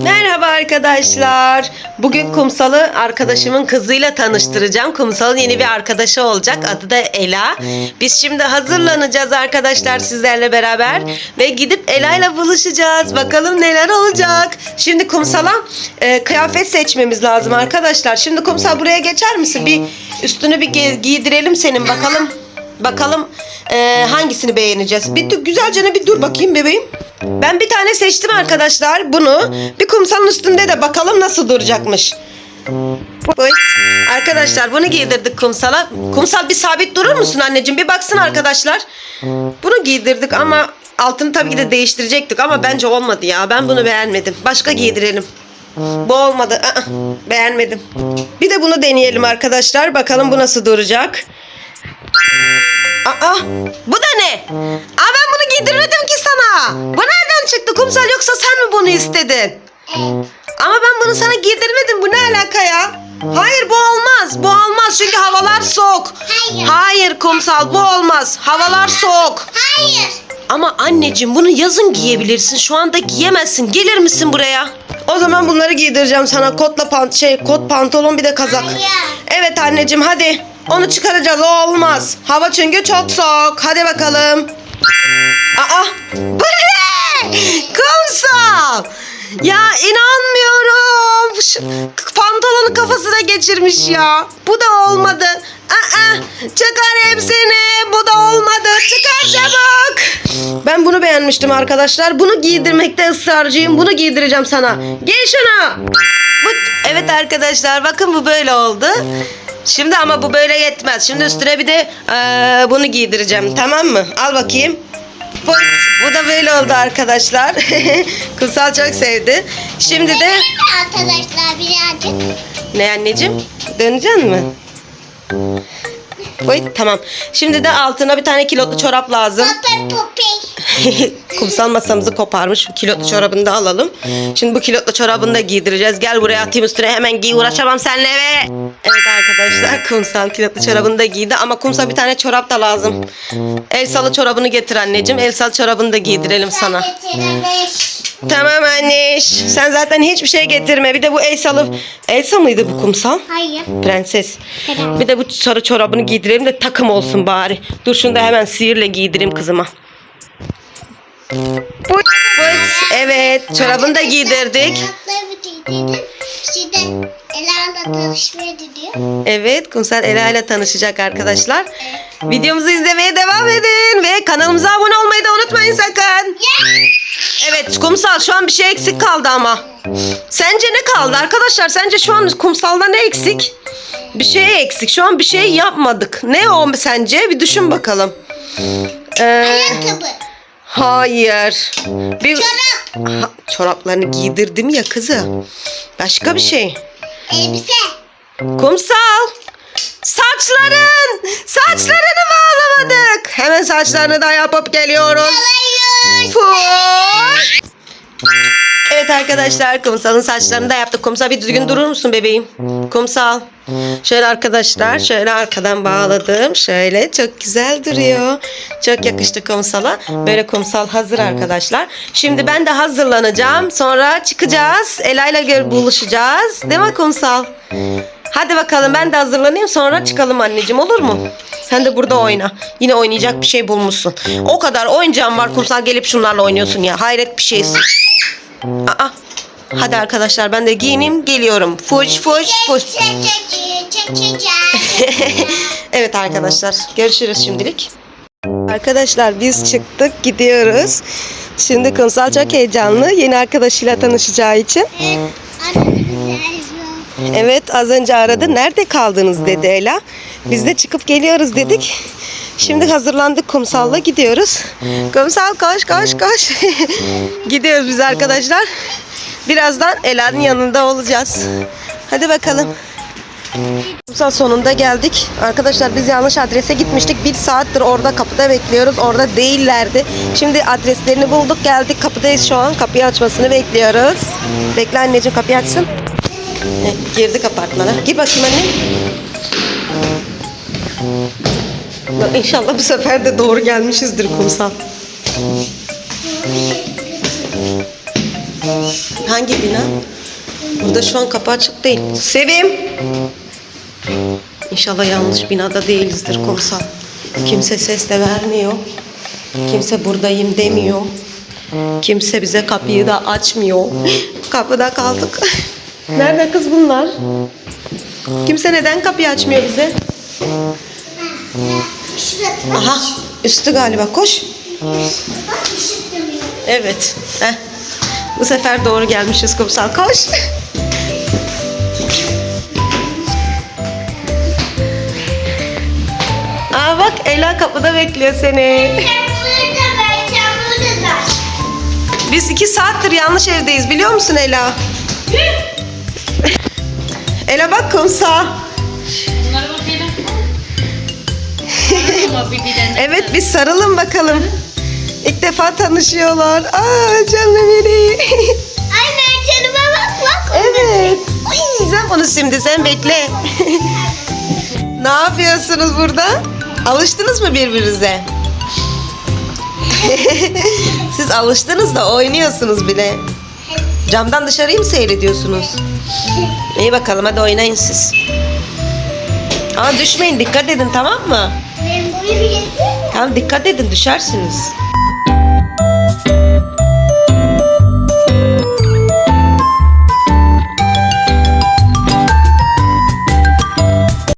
Merhaba arkadaşlar. Bugün Kumsal'ı arkadaşımın kızıyla tanıştıracağım. Kumsal'ın yeni bir arkadaşı olacak. Adı da Ela. Biz şimdi hazırlanacağız arkadaşlar sizlerle beraber. Ve gidip Ela'yla buluşacağız. Bakalım neler olacak. Şimdi Kumsal'a e, kıyafet seçmemiz lazım arkadaşlar. Şimdi Kumsal buraya geçer misin? Bir üstünü bir giydirelim senin bakalım. Bakalım e, hangisini beğeneceğiz. Bir güzelce ne bir dur bakayım bebeğim. Ben bir tane seçtim arkadaşlar bunu. Bir kumsalın üstünde de bakalım nasıl duracakmış. Buyur. Arkadaşlar bunu giydirdik kumsala. Kumsal bir sabit durur musun anneciğim? Bir baksın arkadaşlar. Bunu giydirdik ama altını tabii ki de değiştirecektik ama bence olmadı ya. Ben bunu beğenmedim. Başka giydirelim. Bu olmadı. Aa, beğenmedim. Bir de bunu deneyelim arkadaşlar. Bakalım bu nasıl duracak. Aa, bu da ne? Aa ben bunu giydirmedim ki sana. Bu nereden çıktı kumsal yoksa sen mi bunu istedin? Ama ben bunu sana giydirmedim. Bu ne alaka ya? Hayır bu olmaz. Bu olmaz çünkü havalar soğuk. Hayır. Hayır kumsal bu olmaz. Havalar soğuk. Hayır. Ama anneciğim bunu yazın giyebilirsin. Şu anda giyemezsin. Gelir misin buraya? O zaman bunları giydireceğim sana. Kotla pant şey kot pantolon bir de kazak. Hayır. Evet anneciğim hadi. Onu çıkaracağız. O olmaz. Hava çünkü çok soğuk. Hadi bakalım. Aa! Bu ne? Kumsal. Ya inanmıyorum. Şu pantolonu kafasına geçirmiş ya. Bu da olmadı. Aa, çıkar hepsini. Bu da olmadı. Çıkar çabuk. Ben bunu beğenmiştim arkadaşlar. Bunu giydirmekte ısrarcıyım. Bunu giydireceğim sana. Giy şunu. Bu, evet arkadaşlar bakın bu böyle oldu. Şimdi ama bu böyle yetmez. Şimdi üstüne bir de eee, bunu giydireceğim. Tamam mı? Al bakayım. Bu, bu da böyle oldu arkadaşlar. Kumsal çok sevdi. Şimdi de arkadaşlar birazcık? ne anneciğim? Döneceksin mi? Oy, tamam. Şimdi de altına bir tane kilotlu çorap lazım. Popi popi. Kumsal masamızı koparmış. Bu kilotlu çorabını da alalım. Şimdi bu kilotlu çorabını da giydireceğiz. Gel buraya atayım üstüne hemen giy. Uğraşamam seninle eve. Evet arkadaşlar kumsal kilotlu çorabını da giydi. Ama kumsal bir tane çorap da lazım. El salı çorabını getir anneciğim. El salı çorabını da giydirelim sana. Tamam anneş. Sen zaten hiçbir şey getirme. Bir de bu Elsalı... Elsa mıydı bu kumsal? Hayır. Prenses. Prenses. Bir de bu sarı çorabını giydirelim de takım olsun bari. Dur şunu da hemen sihirle giydireyim kızıma. Put, put. Evet çorabını da giydirdik. Şimdi Ela'la tanışmaya gidiyor. Evet Kumsal Ela ile tanışacak arkadaşlar. Videomuzu izlemeye devam edin ve kanalımıza abone olmayı da unutmayın sakın. Evet Kumsal şu an bir şey eksik kaldı ama. Sence ne kaldı arkadaşlar? Sence şu an Kumsal'da ne eksik? Bir şey eksik. Şu an bir şey yapmadık. Ne o sence? Bir düşün bakalım. Ee, Ayakkabı. Hayır. Bir Çorap. Ha, çoraplarını giydirdim ya kızı. Başka bir şey. Elbise. Kumsal. Saçların. Saçlarını bağlamadık. Hemen saçlarını da yapıp geliyoruz. Evet arkadaşlar kumsalın saçlarını da yaptık. Kumsal bir düzgün durur musun bebeğim? Kumsal. Şöyle arkadaşlar şöyle arkadan bağladım. Şöyle çok güzel duruyor. Çok yakıştı kumsala. Böyle kumsal hazır arkadaşlar. Şimdi ben de hazırlanacağım. Sonra çıkacağız. Ela'yla gör buluşacağız. Değil mi kumsal? Hadi bakalım ben de hazırlanayım sonra çıkalım anneciğim olur mu? Sen de burada oyna. Yine oynayacak bir şey bulmuşsun. O kadar oyuncağın var kumsal gelip şunlarla oynuyorsun ya. Hayret bir şeysin. Aa. Hadi arkadaşlar ben de giyineyim geliyorum. Çek çek çek. evet arkadaşlar görüşürüz şimdilik. Arkadaşlar biz çıktık gidiyoruz. Şimdi kumsal çok heyecanlı yeni arkadaşıyla tanışacağı için. Evet az önce aradı. Nerede kaldınız dedi Ela. Biz de çıkıp geliyoruz dedik. Şimdi hazırlandık kumsalla gidiyoruz. Kumsal koş koş koş. gidiyoruz biz arkadaşlar. Birazdan Ela'nın yanında olacağız. Hadi bakalım. Kumsal sonunda geldik. Arkadaşlar biz yanlış adrese gitmiştik. Bir saattir orada kapıda bekliyoruz. Orada değillerdi. Şimdi adreslerini bulduk geldik. Kapıdayız şu an. Kapıyı açmasını bekliyoruz. Bekle anneciğim kapıyı açsın. Girdik apartmana. Gir bakayım anne. Ya İnşallah bu sefer de doğru gelmişizdir kumsal. Hangi bina? Burada şu an kapı açık değil. Sevim. İnşallah yanlış binada değilizdir kumsal. Kimse ses de vermiyor. Kimse buradayım demiyor. Kimse bize kapıyı da açmıyor. Kapıda kaldık. Nerede kız bunlar? Kimse neden kapıyı açmıyor bize? Aha üstü galiba koş. Evet. Heh. Bu sefer doğru gelmişiz kumsal koş. Aa bak Ela kapıda bekliyor seni. Biz iki saattir yanlış evdeyiz biliyor musun Ela? Ela bak kumsal. Evet biz sarılın bakalım. İlk defa tanışıyorlar. Aa canım beni. Şimdi sen bekle. ne yapıyorsunuz burada? Alıştınız mı birbirinize? Siz alıştınız da oynuyorsunuz bile. Camdan dışarıyı mı seyrediyorsunuz? İyi bakalım hadi oynayın siz. Ama düşmeyin dikkat edin tamam mı? Tamam dikkat edin düşersiniz.